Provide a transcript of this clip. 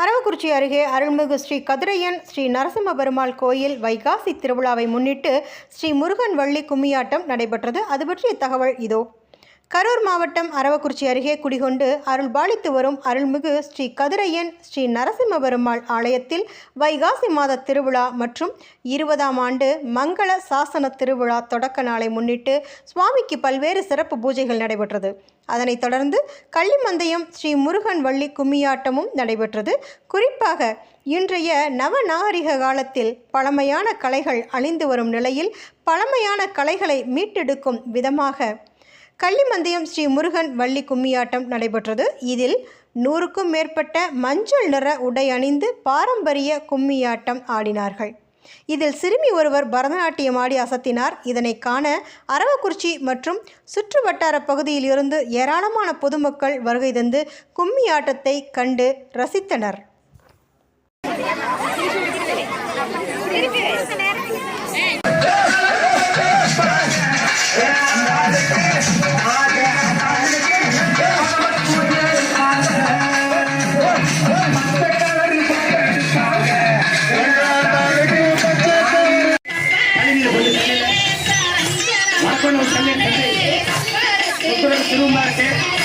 அரவக்குறிச்சி அருகே அருள்மிகு ஸ்ரீ கதிரையன் ஸ்ரீ நரசிம்ம பெருமாள் கோயில் வைகாசி திருவிழாவை முன்னிட்டு ஸ்ரீ முருகன் வள்ளி கும்மியாட்டம் நடைபெற்றது. அது பற்றிய தகவல் இதோ. கரூர் மாவட்டம் அரவக்குறிச்சி அருகே குடிகொண்டு அருள் பாலித்து வரும் அருள்மிகு ஸ்ரீ கதிரையன் ஸ்ரீ நரசிம்ம பெருமாள் ஆலயத்தில் வைகாசி மாத திருவிழா மற்றும் இருபதாம் ஆண்டு மங்கள சாசன திருவிழா தொடக்க நாளை முன்னிட்டு சுவாமிக்கு பல்வேறு சிறப்பு பூஜைகள் நடைபெற்றது. அதனைத் தொடர்ந்து கள்ளிமந்தயம் ஸ்ரீ முருகன் வள்ளி கும்மியாட்டமும் நடைபெற்றது. குறிப்பாக இன்றைய நவநாகரிக காலத்தில் பழமையான கலைகள் அழிந்து வரும் நிலையில் பழமையான கலைகளை மீட்டெடுக்கும் விதமாக கள்ளிமந்தயம் ஸ்ரீ முருகன் வள்ளி கும்மியாட்டம் நடைபெற்றது. இதில் நூறுக்கும் மேற்பட்ட மஞ்சள் நிற உடை அணிந்து பாரம்பரிய கும்மியாட்டம் ஆடினார்கள். இதில் சிறுமி ஒருவர் பரதநாட்டியம் ஆடி அசத்தினார். இதனை காண அரவக்குறிச்சி மற்றும் சுற்று வட்டார பகுதியில் இருந்து ஏராளமான பொதுமக்கள் வருகை தந்து கும்மி ஆட்டத்தை கண்டு ரசித்தனர். Vamos a conocer el rey. Vamos a conocer.